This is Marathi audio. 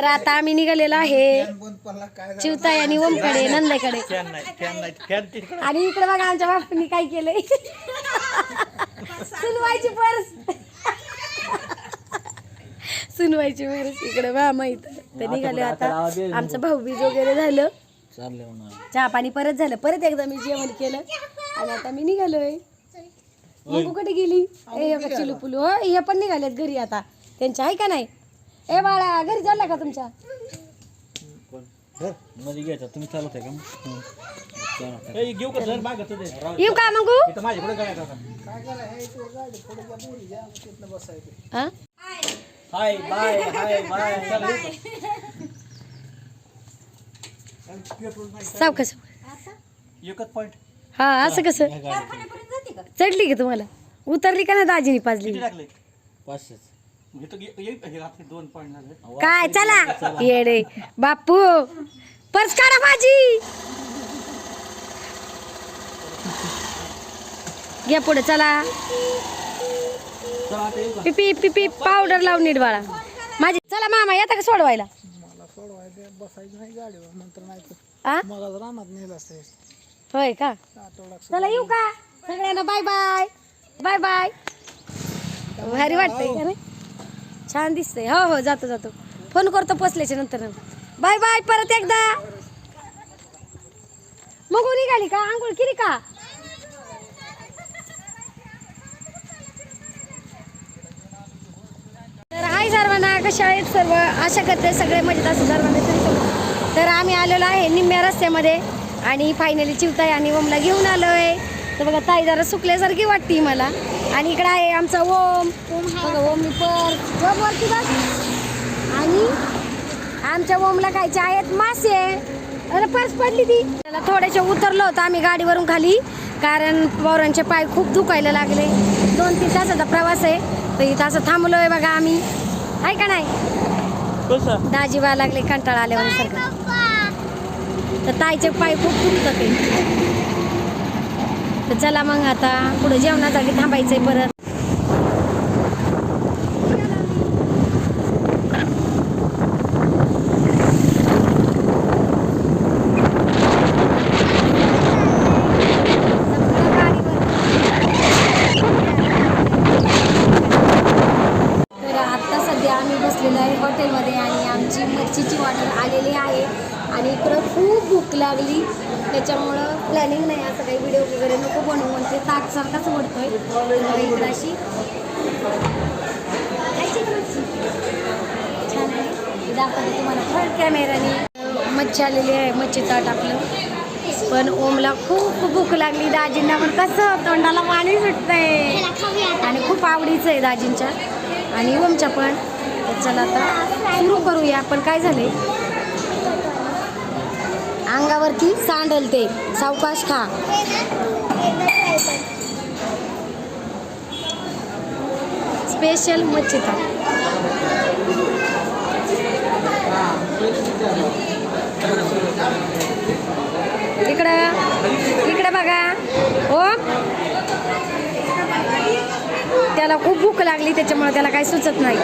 तर आता आम्ही निघालेलो आहे. चिवताई आणि ओमकडे नंदेकडे. आणि इकडे बघा आमच्या बापूंनी काय केलंय. सुनवायची पर्स. सुनवायची पर्स इकडे बा माहीत ते निघाले आता. आमचं भाऊबीज वगैरे झालं. चहा पाणी परत झालं. परत एकदा मी जेवण केलं. आणि आता मी निघालोय. मग कुठे गेली? ए बघा चिलू पुलू. हो हे पण निघालेत घरी आता. त्यांच्या आहे का नाही? ए बाळा घरी चालला का तुमच्या? मध्ये घ्यायचा तुम्ही चालत आहे का? मग? चालत आहे. ए, घेऊ का सर? मागं तुझे. राहू दे. येऊ का मग? इथं माझ्याकडे काय आता? हा? Hi bye hi bye. चल साव कसं एकच पॉईंट हा असं कसं? चढली का तुम्हाला? उतरली का ना दाजीनी पाजली किती टाकले? पाचशेच. हे झाले? काय चला. येडे बापू पर्स काढा माझी. घ्या पुढे चला. पिपी पिपी पावडर लावून नीट बाळा. माझी चला मामा येता का सोडवायला? आ? होय का? चला येऊ का? सगळ्यांना बाय बाय बाय बाय भारी वाटतंय का रे छान दिसतंय. हो हो जातो जातो. फोन करतो पोचल्याच्या नंतर. बाय बाय परत एकदा. मग निघाली का? आंघोळ केली का? तर हाय सर्वांना कशा आहेत सर्व? आशा करते सगळे मजेत असं सर्वांना तर आम्ही आलेलो आहे निम्म्या रस्त्यामध्ये आणि फायनली चिवताई आणि ओमला घेऊन आलो आहे तर बघा ताई जरा सुकल्यासारखी वाटते मला. आणि इकडे आहे आमचा ओम. बघा ओम मी पर ओम वरती बघ. आणि आमच्या ओमला खायचे आहेत मासे. अरे पर्स पडली ती. त्याला थोड्याशा उतरलो होतो आम्ही गाडीवरून खाली कारण पोरांचे पाय खूप दुखायला लागले. दोन तीन तासाचा प्रवास आहे. तर इथं असं थांबलोय बघा आम्ही. आहे का नाही? कसं? दाजीबा लागले कंटाळा आल्यावर तर ताईचे पाय खूप दुखतात तर चला मग आता पुढे जेवणासाठी थांबायचंय परत तर आता सध्या आम्ही बसलेलो आहे हॉटेलमध्ये आणि आमची मच्छीची ऑर्डर आलेली आहे आणि इकडं खूप भूक लागली. त्याच्यामुळं प्लॅनिंग नाही असं काही व्हिडिओ वगैरे नको बनवू म्हणते ताटसारखाच ओढतोय तर अशी. छान आहे. दाखवते तुम्हाला. फ्रंट कॅमेराने मच्छी आलेली आहे मच्छी ताट आपलं. पण ओमला खूप भूक लागली. दाजींना पण कसं तोंडाला पाणी सुटतंय. आणि खूप आवडीचं आहे दाजींच्या. आणि ओमच्या पण. चला आता सुरू करूया. पण काय झाले वरती सांडल ते सावकाश खा. स्पेशल मच्छी ताट इकडं इकडे बघा. हो? त्याला खूप भूक लागली त्याच्यामुळे त्याला काही सुचत नाही.